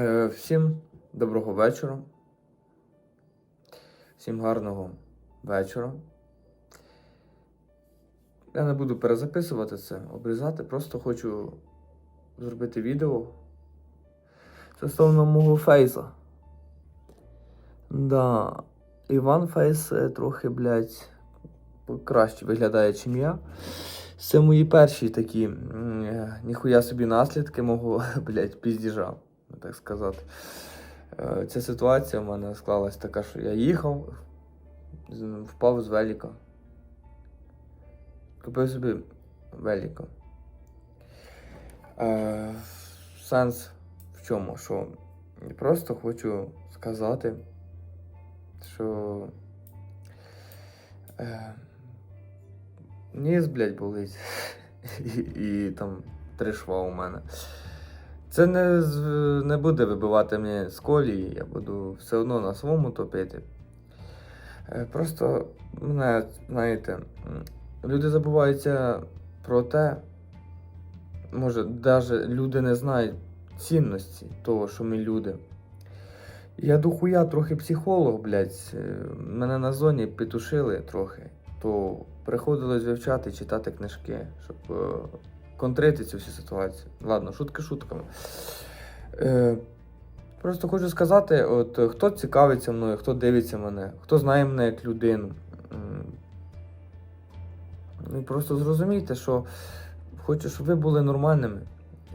Е, Всім доброго вечора. Всім гарного вечора. Я не буду перезаписувати це, обрізати, просто хочу зробити відео стосовно мого фейса. Да, Іван Фейс е, трохи, блядь, краще виглядає, чим я. Це мої перші такі е, ніхуя собі наслідки мого, блядь, піздіжа, так сказати. Е, Ця ситуація в мене склалась така, що я їхав, впав з велика. Купив собі велика. Е, сенс в чому? Що просто хочу сказати, що. Е, Ніс, блядь, болить. і, і там три шва у мене. Це не, не буде вибивати мене з колії, я буду все одно на своєму топити. Е, Просто знаєте, люди забуваються про те, може, навіть люди не знають цінності того, що ми люди. Я дохуя трохи психолог, блядь. Е, Мене на зоні підтушили трохи, то приходилось вивчати, читати книжки, щоб е, контрити цю всю ситуацію. Ладно, шутки шутками. Е, просто хочу сказати: от хто цікавиться мною, хто дивиться мене, хто знає мене як людину. Ну, просто зрозумійте, що хочу, щоб ви були нормальними.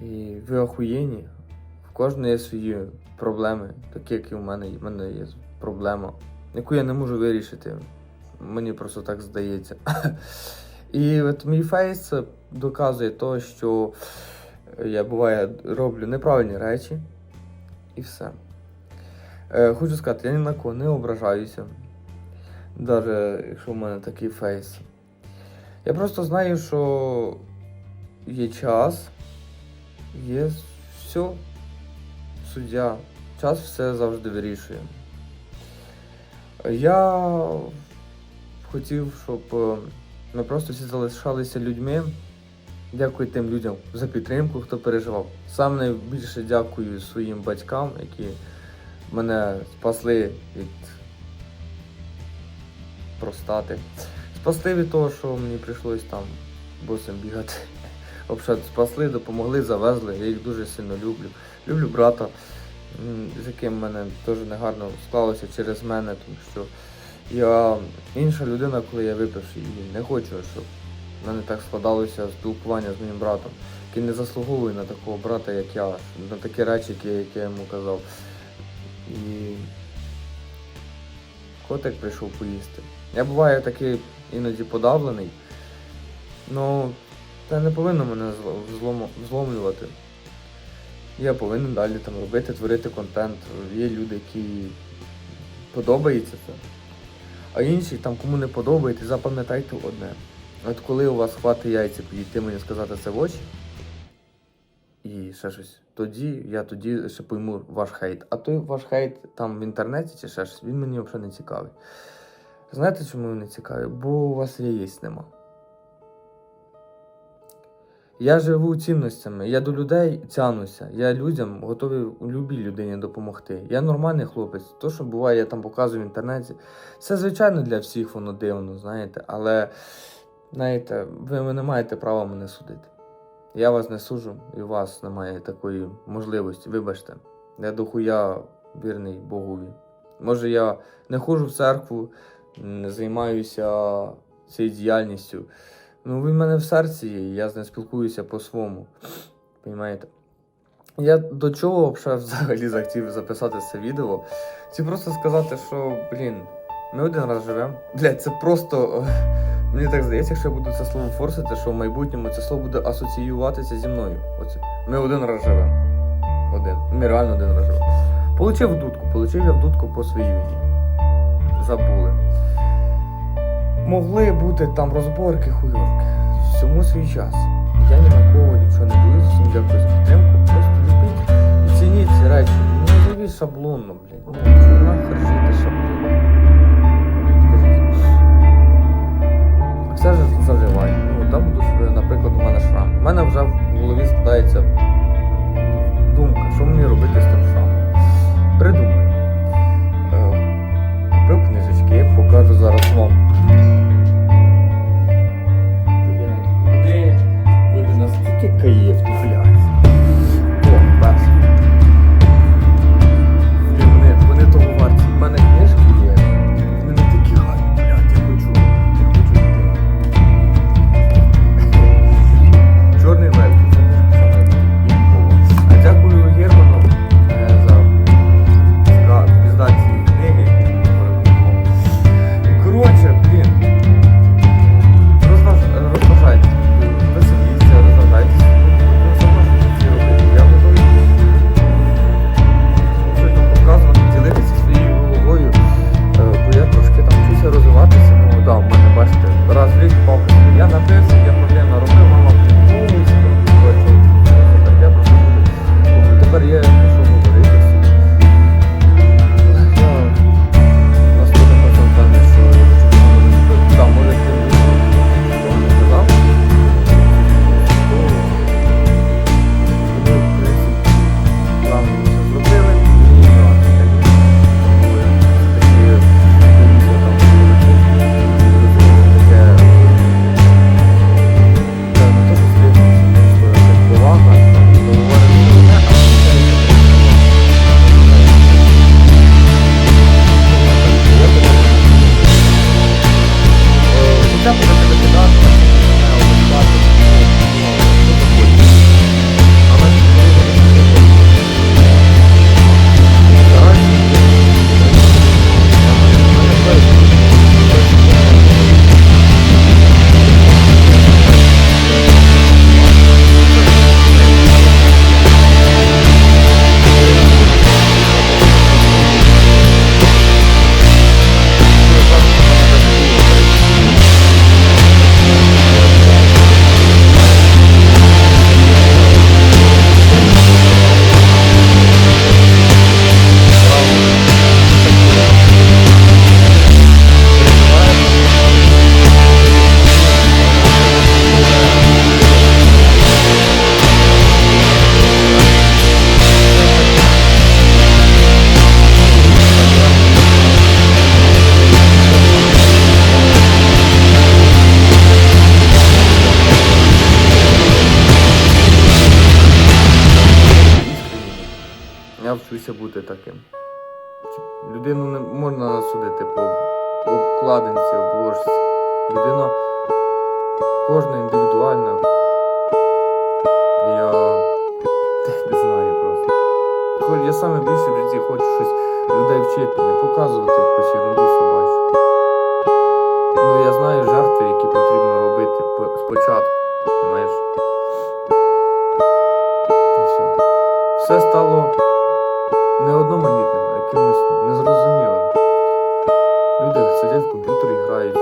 І ви охуєнні. В кожної є свої проблеми, такі, як і в мене. У мене є проблема, яку я не можу вирішити. Мені просто так здається. І от мій фейс доказує то, що я буває роблю неправильні речі і все. Е, Хочу сказати, я ні на кого не ображаюся. Навіть якщо в мене такий фейс. Я просто знаю, що є час, є все. Суддя. Час все завжди вирішує. Я хотів, щоб е, ми просто всі залишалися людьми. Дякую тим людям за підтримку, хто переживав. Сам найбільше дякую своїм батькам, які мене спасли від простати. Спасли від того, що мені прийшлось там босим бігати. Взагалі спасли, допомогли, завезли. Я їх дуже сильно люблю. Люблю брата, з яким мене теж негарно склалося через мене, тому що я інша людина, коли я випивши, і не хочу, щоб в мене так складалося спілкування з моїм братом, який не заслуговує на такого брата, як я, на такі речі, які, які я йому казав. І котик прийшов поїсти. Я буваю такий іноді подавлений, але це не повинно мене зло- зломлювати. Я повинен далі там робити, творити контент. Є люди, які подобається це. А інші, там, кому не подобається, запам'ятайте одне. От коли у вас хватить яйця підійти мені сказати це в очі, і ще щось, тоді я тоді ще пойму ваш хейт. А той ваш хейт там в інтернеті чи ще щось, він мені взагалі не цікавий. Знаєте, чому він не цікавий? Бо у вас яєць нема. Я живу цінностями, я до людей тянуся, я людям готовий любій людині допомогти. Я нормальний хлопець. То, що буває, я там показую в інтернеті. Це, звичайно, для всіх воно дивно, знаєте, але знаєте, ви не маєте права мене судити. Я вас не суджу, і у вас немає такої можливості. Вибачте, я дохуя вірний Богові. Може, я не ходжу в церкву, не займаюся цією діяльністю. Ну, він в мене в серці і я з ним спілкуюся по-своєму. Понімаєте? Я до чого взагалі захотів записати це відео? Хотів просто сказати, що, блін, ми один раз живемо. Блядь, це просто. Мені так здається, якщо я буду це слово форсити, що в майбутньому це слово буде асоціюватися зі мною. Оце. Ми один раз живемо. Один. Ми реально один раз живемо. Получив дудку, получив я в дудку по своїй війні. Забули. Могли бути там розборки, хуйорки. Всьому свій час. Я ні на кого нічого не боюсь, всім дякую за підтримку. Просто любіть і цініть ці речі. Не живі шаблонно, блядь. 可以 Я вчуся бути таким. Людину не можна судити по обкладинці, обложці. Людина кожна індивідуальна. Я не знаю просто. Я саме більше в житті хочу щось людей вчити, не показувати якусь ерунду собачу. Ну я знаю жертви, які потрібно робити спочатку. Знаєш? І все. Все стало не одноманітним, а якимось незрозумілим. Люди сидять в комп'ютері грають.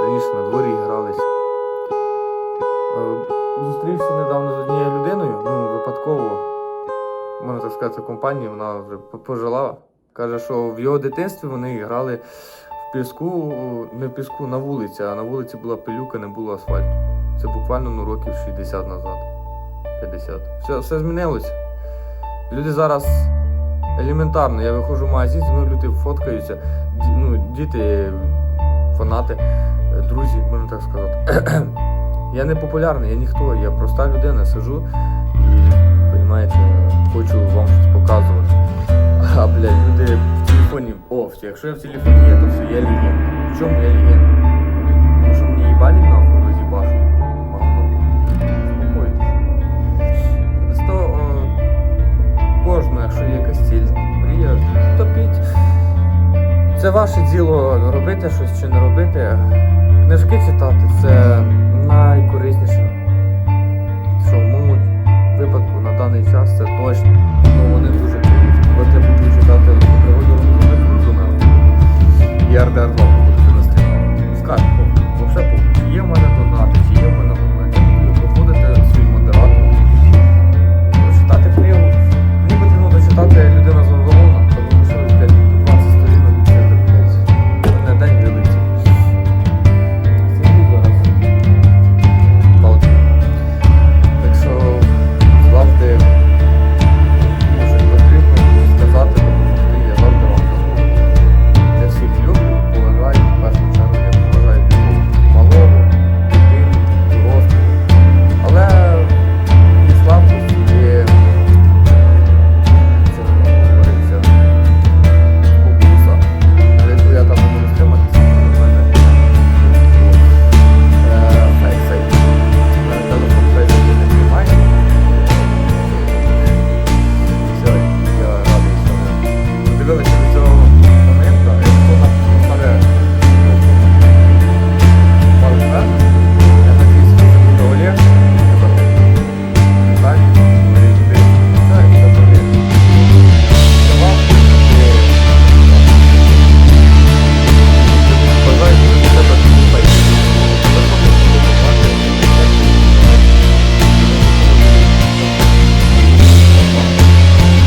Раніше на дворі грались. Е, Зустрівся недавно з однією людиною, ну, випадково, можна так сказати, компанії, вона вже пожила. Каже, що в його дитинстві вони грали в піску, не в піску, на вулиці, а на вулиці була пилюка, не було асфальту. Це буквально ну, років 60 назад. 50. Все, все змінилося. Люди зараз елементарно, я виходжу в магазин, зі мною люди фоткаються, ді- ну, діти, фанати, е, друзі, можна так сказати. я не популярний, я ніхто, я проста людина, сижу і, розумієте, хочу вам щось показувати. А, блядь, люди в телефоні, о, якщо я в телефоні є, то все, я легенда. В чому я легенда? Тому що мені їбалі нахуй Це ваше діло робити щось чи не робити. Книжки читати це найкорисніше. Що в моєму випадку на даний час це точно. Ну вони дуже корисні. От я буду читати пригоду РДР 2